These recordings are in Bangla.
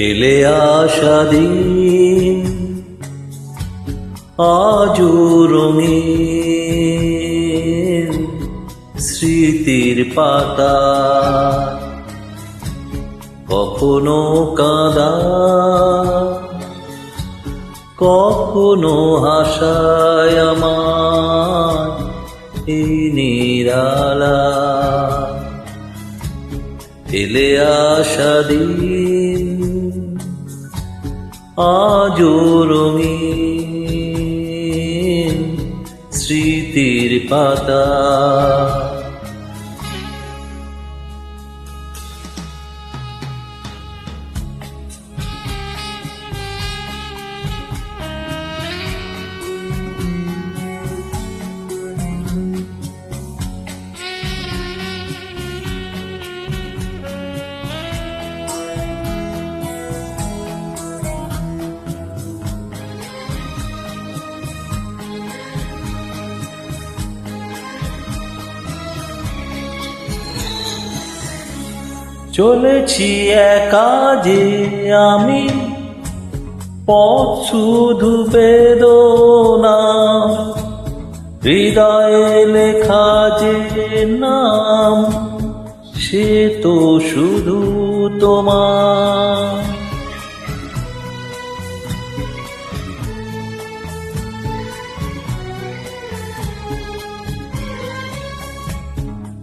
এলে আসা দিন আজও রঙিন স্মৃতির পাতা কখনো কাঁদা, কখনো হাসায় আমার এই নিরালা। এলে আসা দিন রঙিন। স্মৃতির পাতা। চলেছি একা যে আমি, পথ শুধু বেদনা। হৃদয়ে লেখা যে নাম, সে তো শুধু তোমার।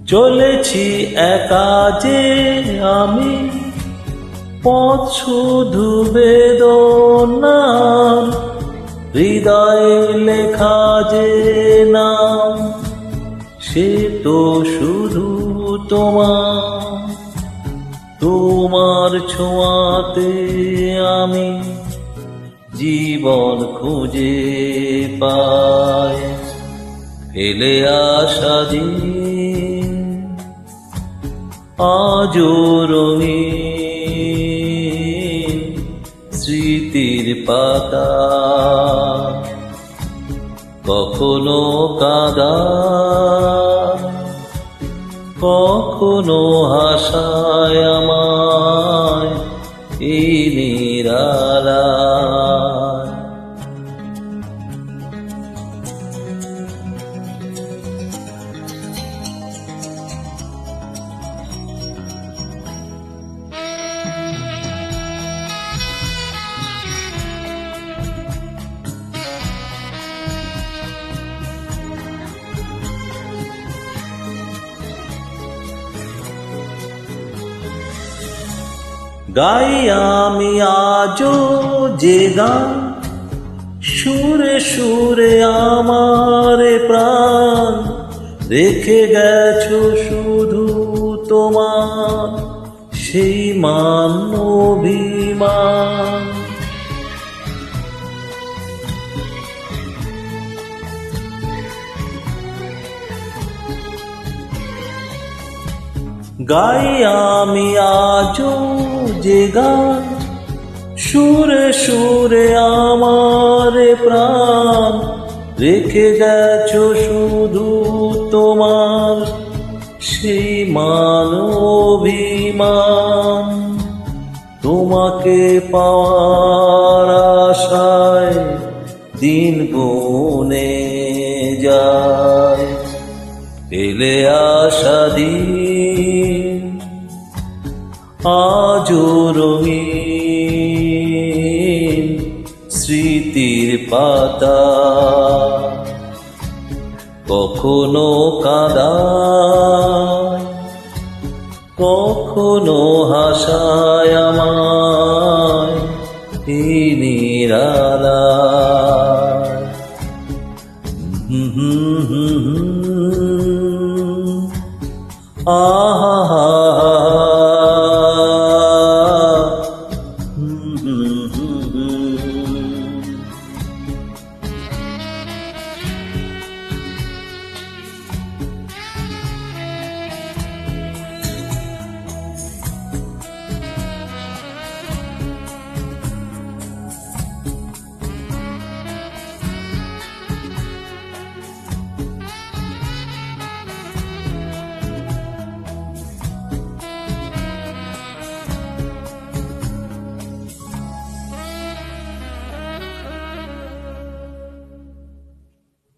চলেছি একা যে আমি। পথ শুধু বেদনা হৃদয়ে লেখা যে নাম, সে তো শুধু তোমার। তোমার ছোঁয়াতে আমি জীবন খুঁজে পাই। ফেলে আসা দিন আজও স্মৃতির পাতা। কখনো কাদা কখনো হাসায় আমায় এই নিরালা। গাই আমি আজও যে গান। সুরে সুরে আমার প্রাণ। রেখে গেছো শুধু তোমার সেই মান অভিমান। গাই আমি আজও যে গান। সুরে সুরে আমার প্রাণ। রেখে গেছ শুধু তোমার সেই মান অভিমান তোমাকে পাওয়ার আশায় দিন গুনে যায়। পেলে আশা দিন রঙিন স্মৃতির পাতা। কখনো কাদায় কখনো হাসায় আমায় এই হুম আহা।